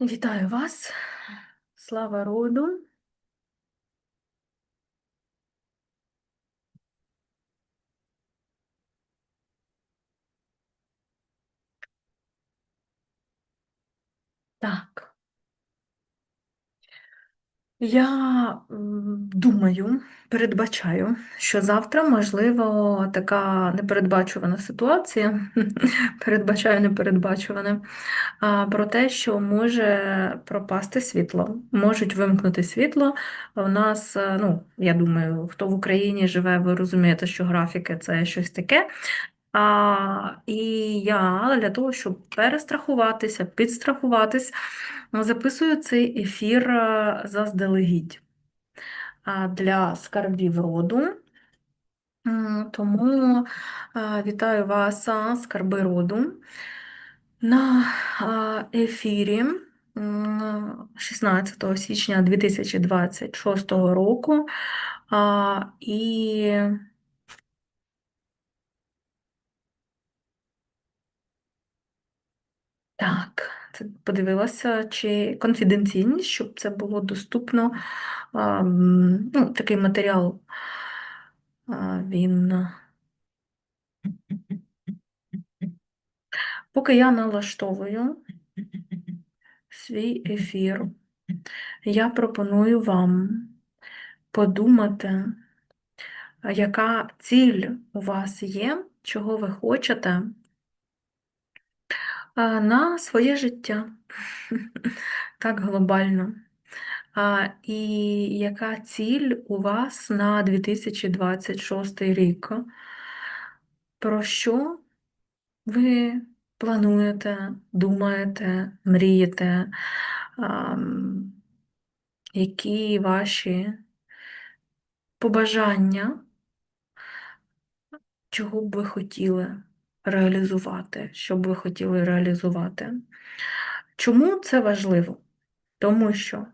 Вітаю вас, слава роду. Так. Я думаю, передбачаю, що завтра, можливо, така непередбачувана ситуація, передбачаю непередбачуване, про те, що може пропасти світло, можуть вимкнути світло. У нас, е, ну, я думаю, хто в Україні живе, ви розумієте, що графіки це щось таке. І я для того, щоб перестрахуватися, підстрахуватись, записую цей ефір е, заздалегідь для скарбів роду. Тому е, вітаю вас, скарби роду, на ефірі 16 січня 2026 року. І Так, це подивилася, чи конфіденційність, щоб це було доступно. ну, Такий матеріал він. Поки я налаштовую свій ефір, я пропоную вам подумати, яка ціль у вас є, чого ви хочете на своє життя так глобально. І яка ціль у вас на 2026 рік? Про що ви плануєте, думаєте, мрієте? Які ваші побажання, чого б ви хотіли реалізувати? Що б ви хотіли реалізувати? Чому це важливо? Тому що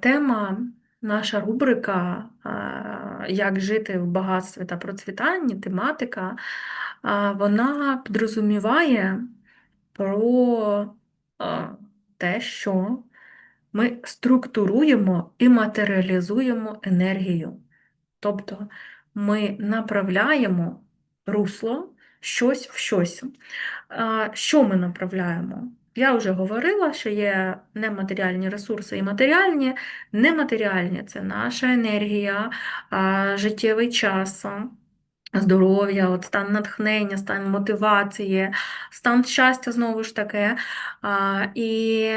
Тема, наша рубрика Як жити в багатстві та процвітанні, тематика, вона підрозуміває про те, що ми структуруємо і матеріалізуємо енергію. Тобто ми направляємо русло щось в щось. Що ми направляємо? Я вже говорила, що є нематеріальні ресурси і матеріальні. Нематеріальні це наша енергія, життєвий час, здоров'я, от стан натхнення, стан мотивації, стан щастя знову ж таки. І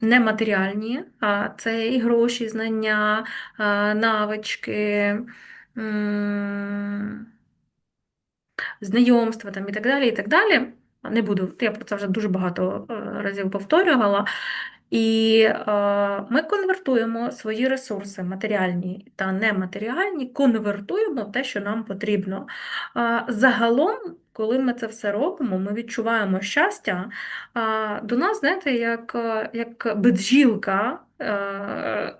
нематеріальні це і гроші, знання, навички знайомства там, і так далі. і так далі. Не буду, я про це вже дуже багато е, разів повторювала. І е, ми конвертуємо свої ресурси, матеріальні та нематеріальні, конвертуємо те, що нам потрібно. Е, загалом, коли ми це все робимо, ми відчуваємо щастя. Е, до нас, знаєте, як як бджілка. Е,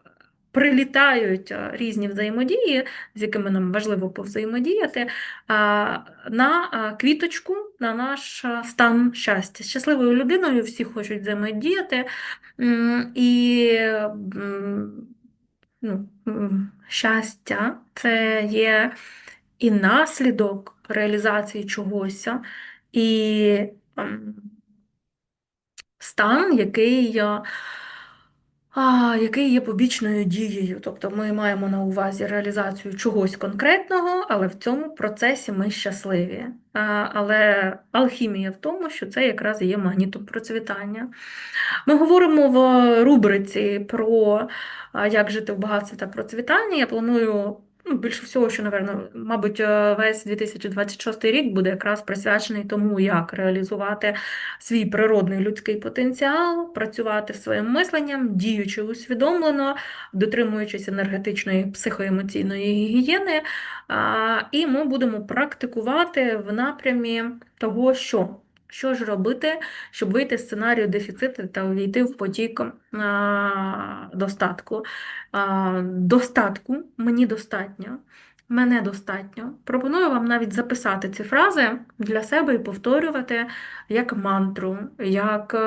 Прилітають е, різні взаємодії, з якими нам важливо повзаємодіяти, е, на е, квіточку, на наш стан щастя. З щасливою людиною всі хочуть взаємодіяти, і ну, щастя це є і наслідок реалізації чогось, і стан, який який є побічною дією. Тобто ми маємо на увазі реалізацію чогось конкретного, але в цьому процесі ми щасливі. Але алхімія в тому, що це якраз є магнітом процвітання. Ми говоримо в рубриці про як жити в багатстві та процвітанні. Я планую Ну, Більше всього, що, напевно, мабуть, е, весь 2026 рік буде якраз присвячений тому, як реалізувати свій природний людський потенціал, працювати своїм мисленням, діючи усвідомлено, дотримуючись енергетичної психоемоційної гігієни. І ми будемо практикувати в напрямі того, що. Що ж робити, щоб вийти з сценарію дефіциту та увійти в потік достатку? Достатку мені достатньо. Мене достатньо. Пропоную вам навіть записати ці фрази для себе і повторювати як мантру, як е,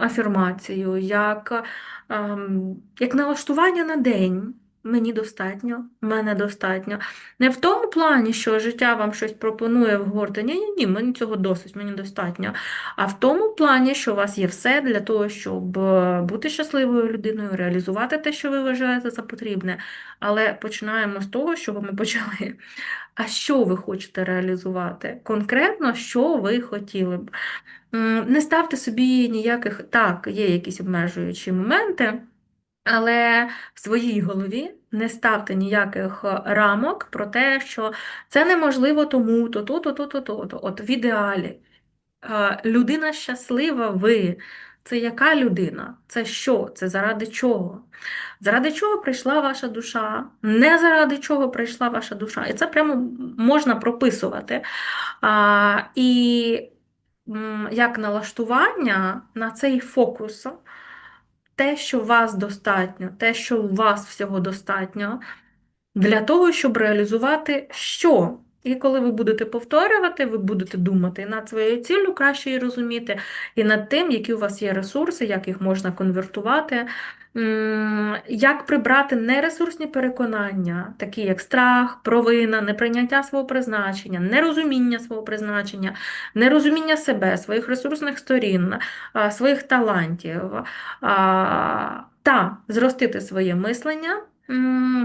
афірмацію, як, ем, як налаштування на день. Мені достатньо, мене достатньо. Не в тому плані, що життя вам щось пропонує в горти. Ні, ні, ні, мені цього досить, мені достатньо. А в тому плані, що у вас є все для того, щоб е, бути щасливою людиною, реалізувати те, що ви вважаєте за потрібне. Але починаємо з того, що ми почали. А що ви хочете реалізувати? Конкретно, що ви хотіли б? Не ставте собі ніяких, так, є якісь обмежуючі моменти. Але в своїй голові не ставте ніяких е, рамок про те, що це неможливо тому, то, то, то, то, то, то, то. От в ідеалі. Е, Людина щаслива, ви. Це яка людина? Це що? Це заради чого? Заради чого прийшла ваша душа? Не заради чого прийшла ваша душа. І це прямо можна прописувати. А, І як налаштування на цей фокус те, що вас достатньо, те, що у вас всього достатньо, для того, щоб реалізувати що? І коли ви будете повторювати, ви будете думати над своєю ціллю, краще її розуміти, і над тим, які у вас є ресурси, як їх можна конвертувати, як прибрати нересурсні переконання, такі як страх, провина, неприйняття свого призначення, нерозуміння свого призначення, нерозуміння себе, своїх ресурсних сторін, своїх талантів, та зростити своє мислення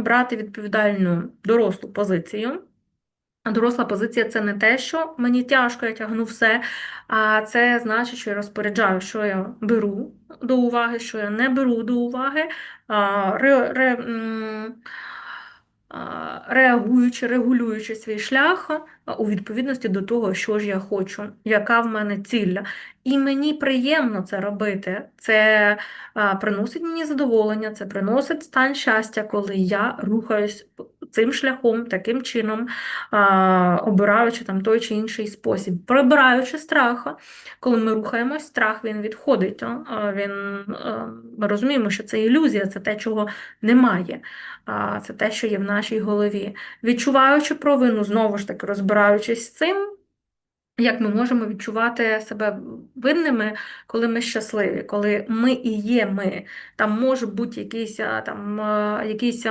брати відповідальну дорослу позицію. Доросла позиція це не те, що мені тяжко, я тягну все, а це значить, що я розпоряджаю, що я беру до уваги, що я не беру до уваги, ре, ре, реагуючи, регулюючи свій шлях у відповідності до того, що ж я хочу, яка в мене ціль. І мені приємно це робити. Це приносить мені задоволення, це приносить стан щастя, коли я рухаюсь цим шляхом, таким чином, обираючи там той чи інший спосіб, прибираючи страх. Коли ми рухаємось, страх він відходить. Він, ми розуміємо, що це ілюзія, це те, чого немає. Це те, що є в нашій голові. Відчуваючи провину, знову ж таки, розбираючись з цим. Як ми можемо відчувати себе винними, коли ми щасливі, коли ми і є ми. Там можуть бути якісь там, якісь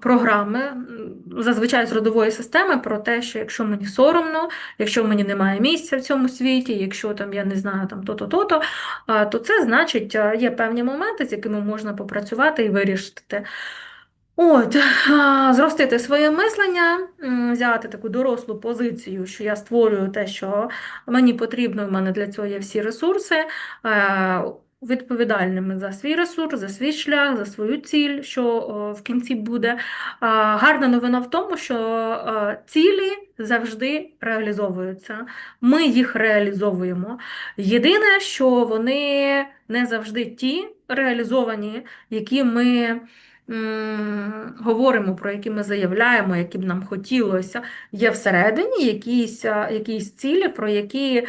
програми, зазвичай з родової системи, про те, що якщо мені соромно, якщо мені немає місця в цьому світі, якщо там я не знаю там то-то, то-то, то це значить, є певні моменти, з якими можна попрацювати і вирішити. От, зростити своє мислення, взяти таку дорослу позицію, що я створюю те, що мені потрібно, в мене для цього є всі ресурси, е, відповідальними за свій ресурс, за свій шлях, за свою ціль, що в кінці буде. Гарна новина в тому, що е, цілі завжди реалізовуються. Ми їх реалізовуємо. Єдине, що вони не завжди ті реалізовані, які ми говоримо, про які ми заявляємо, які б нам хотілося, є всередині якісь, якісь цілі, про які,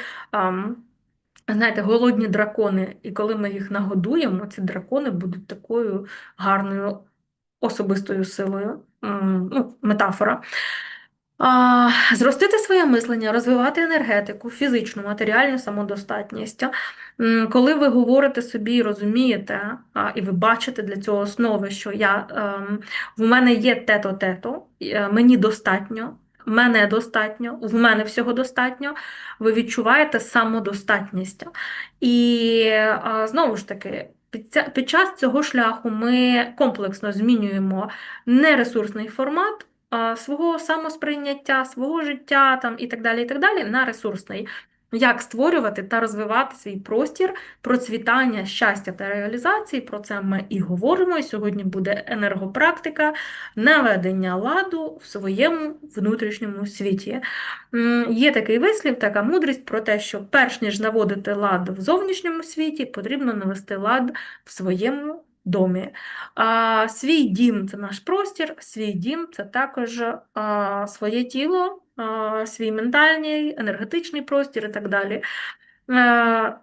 знаєте, голодні дракони. І коли ми їх нагодуємо, ці дракони будуть такою гарною особистою силою. Ну, метафора. Зростити своє мислення, розвивати енергетику, фізичну, матеріальну самодостатність. Коли ви говорите собі, розумієте, і ви бачите для цього основи, що я, в мене є те-то, те-то, е, мені достатньо, мене достатньо, в мене всього достатньо, ви відчуваєте самодостатність. І знову ж таки, під, час цього шляху ми комплексно змінюємо нересурсний формат а, свого самосприйняття, свого життя там, і так далі, і так далі, на ресурсний. Як створювати та розвивати свій простір процвітання, щастя та реалізації. Про це ми і говоримо. І сьогодні буде енергопрактика, наведення ладу в своєму внутрішньому світі. Є такий вислів, така мудрість про те, що перш ніж наводити лад в зовнішньому світі, потрібно навести лад в своєму домі. А, свій дім це наш простір, свій дім це також а, своє тіло, а, свій ментальний, енергетичний простір і так далі. А,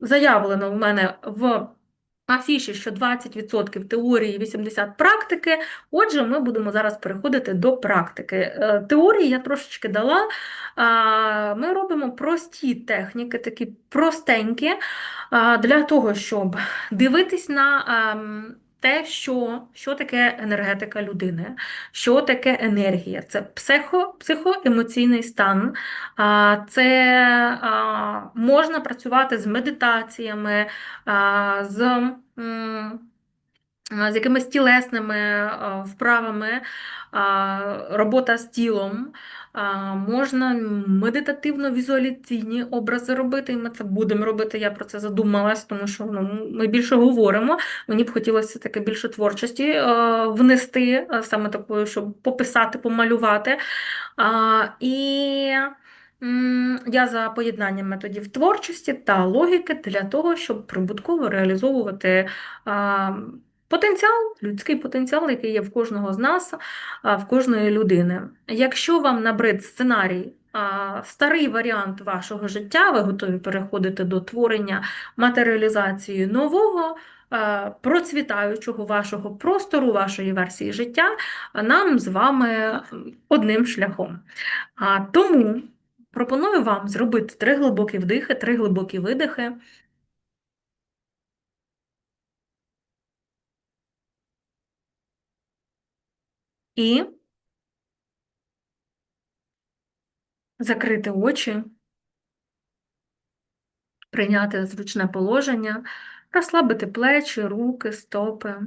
заявлено в мене в афіші, що 20% теорії, 80% практики. Отже, ми будемо зараз переходити до практики. Е, теорії я трошечки дала. Ми робимо прості техніки, такі простенькі, для того, щоб дивитись на. Те, що що таке енергетика людини, що таке енергія, це психо, психоемоційний стан, це можна працювати з медитаціями, з з якимись тілесними вправами, робота з тілом. Можна медитативно-візуалізаційні образи робити, і ми це будемо робити. Я про це задумалась, тому що ну, ми більше говоримо. Мені б хотілося таке більше творчості е, внести, саме такою, щоб пописати, помалювати. І я за поєднанням методів творчості та логіки для того, щоб прибутково реалізовувати. Потенціал, людський потенціал, який є в кожного з нас, в кожної людини. Якщо вам набрид сценарій, старий варіант вашого життя, ви готові переходити до творення матеріалізації нового, процвітаючого вашого простору, вашої версії життя, нам з вами одним шляхом. Тому пропоную вам зробити три глибокі вдихи, три глибокі видихи. І закрити очі, прийняти зручне положення, розслабити плечі, руки, стопи.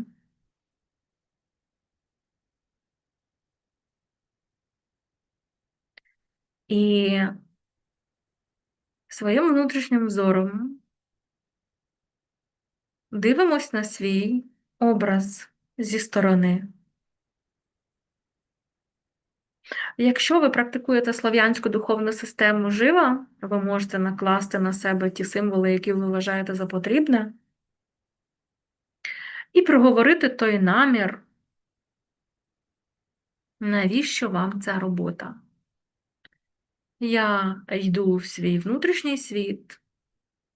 І своїм внутрішнім взором дивимось на свій образ зі сторони. Якщо ви практикуєте слов'янську духовну систему жива, ви можете накласти на себе ті символи, які ви вважаєте за потрібне, і проговорити той намір, навіщо вам ця робота. Я йду в свій внутрішній світ,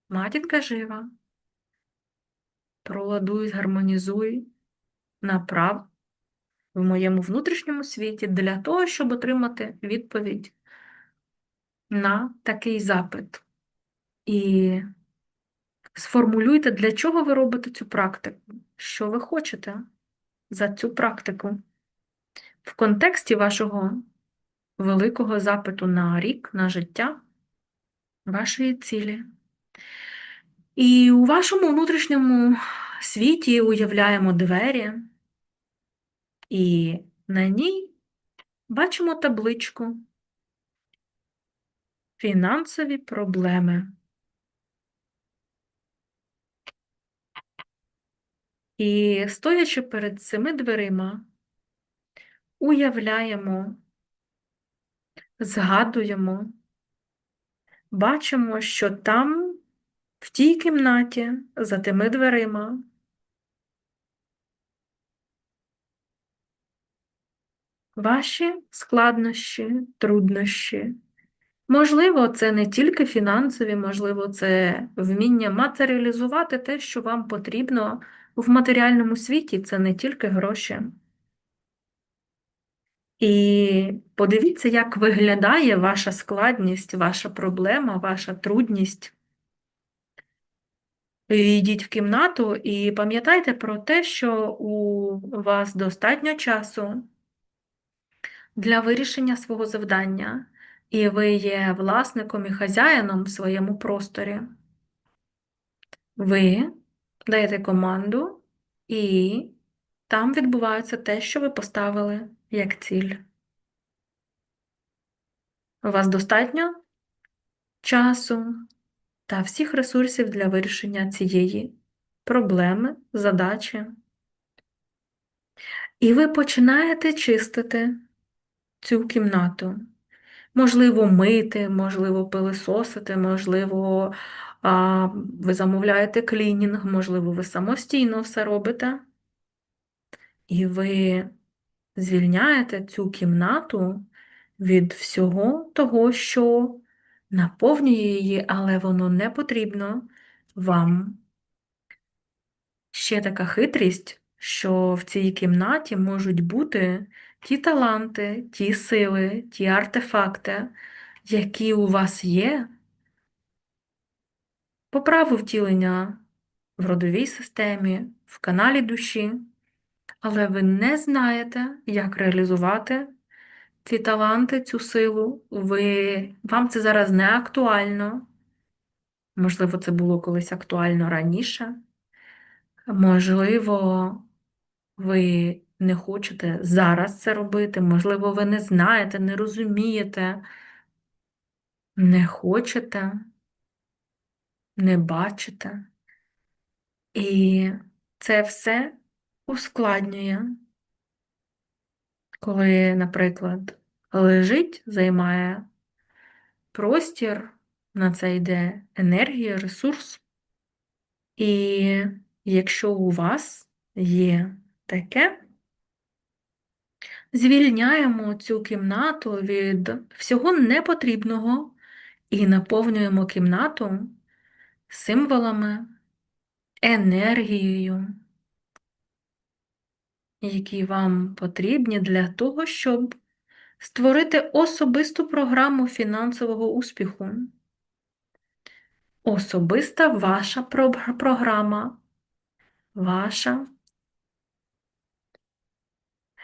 матінка жива, проладуй, згармонізуй, направ в моєму внутрішньому світі для того, щоб отримати відповідь на такий запит. І сформулюйте, для чого ви робите цю практику, що ви хочете за цю практику в контексті вашого великого запиту на рік, на життя, вашої цілі. І у вашому внутрішньому світі уявляємо двері. І на ній бачимо табличку Фінансові проблеми. І стоячи перед цими дверима, уявляємо, згадуємо, бачимо, що там, в тій кімнаті, за тими дверима, ваші складнощі, труднощі. Можливо, це не тільки фінансові, можливо, це вміння матеріалізувати те, що вам потрібно в матеріальному світі, це не тільки гроші. І подивіться, як виглядає ваша складність, ваша проблема, ваша трудність. Йдіть в кімнату і пам'ятайте про те, що у вас достатньо часу для вирішення свого завдання, і ви є власником і хазяїном в своєму просторі. Ви даєте команду, і там відбувається те, що ви поставили як ціль. У вас достатньо часу та всіх ресурсів для вирішення цієї проблеми, задачі. І ви починаєте чистити цю кімнату. Можливо, мити, можливо, пилисосити, можливо, ви замовляєте клінінг, можливо, ви самостійно все робите. І ви звільняєте цю кімнату від всього того, що наповнює її, але воно не потрібно вам. Ще така хитрість, що в цій кімнаті можуть бути ті таланти, ті сили, ті артефакти, які у вас є по праву втілення в родовій системі, в каналі душі, але ви не знаєте, як реалізувати ці таланти, цю силу. Ви, Вам це зараз не актуально. Можливо, це було колись актуально раніше. Можливо, ви не хочете зараз це робити, можливо, ви не знаєте, не розумієте, не хочете, не бачите. І це все ускладнює, коли, наприклад, лежить, займає простір, на це йде енергія, ресурс. І якщо у вас є таке, звільняємо цю кімнату від всього непотрібного і наповнюємо кімнату символами, енергією, які вам потрібні для того, щоб створити особисту програму фінансового успіху. Особиста ваша програма, ваша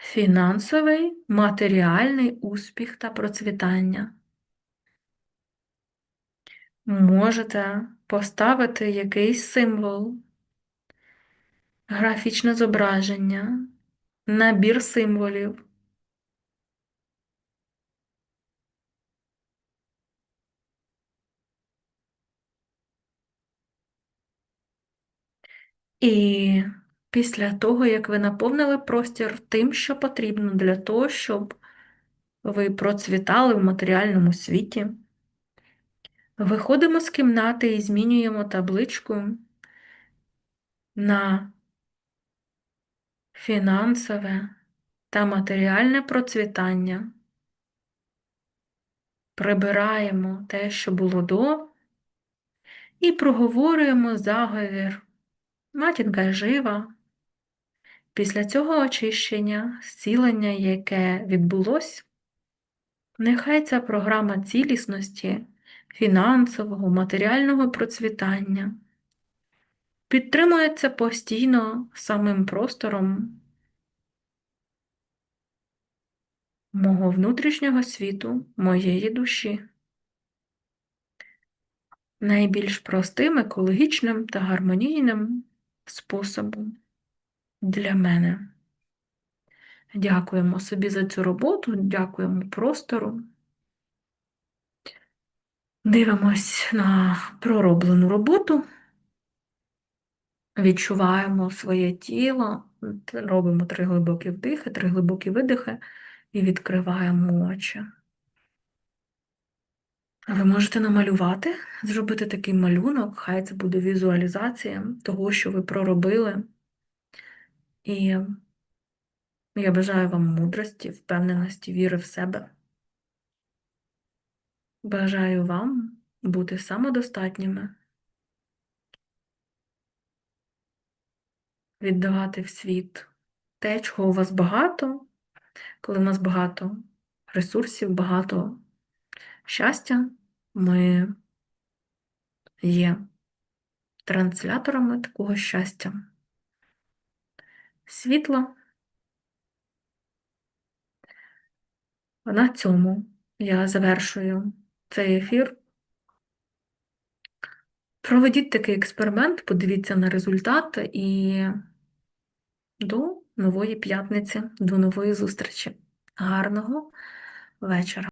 фінансовий, матеріальний успіх та процвітання. Можете поставити якийсь символ, графічне зображення, набір символів. І після того, як ви наповнили простір тим, що потрібно для того, щоб ви процвітали в матеріальному світі, виходимо з кімнати і змінюємо табличку на фінансове та матеріальне процвітання. Прибираємо те, що було до, і проговорюємо заговір. Матінка жива. Після цього очищення, зцілення, яке відбулось, нехай ця програма цілісності, фінансового, матеріального процвітання підтримується постійно самим простором мого внутрішнього світу, моєї душі. Найбільш простим, екологічним та гармонійним способом для мене. Дякуємо собі за цю роботу, дякуємо простору. Дивимось на пророблену роботу, відчуваємо своє тіло, робимо три глибокі вдихи, три глибокі видихи і відкриваємо очі. Ви можете намалювати, зробити такий малюнок, хай це буде візуалізація того, що ви проробили. І я бажаю вам мудрості, впевненості, віри в себе. Бажаю вам бути самодостатніми, віддавати в світ те, чого у вас багато, коли в нас багато ресурсів, багато щастя, ми є трансляторами такого щастя. Світло. На цьому я завершую цей ефір. Проведіть такий експеримент, подивіться на результати і до нової п'ятниці, до нової зустрічі. Гарного вечора!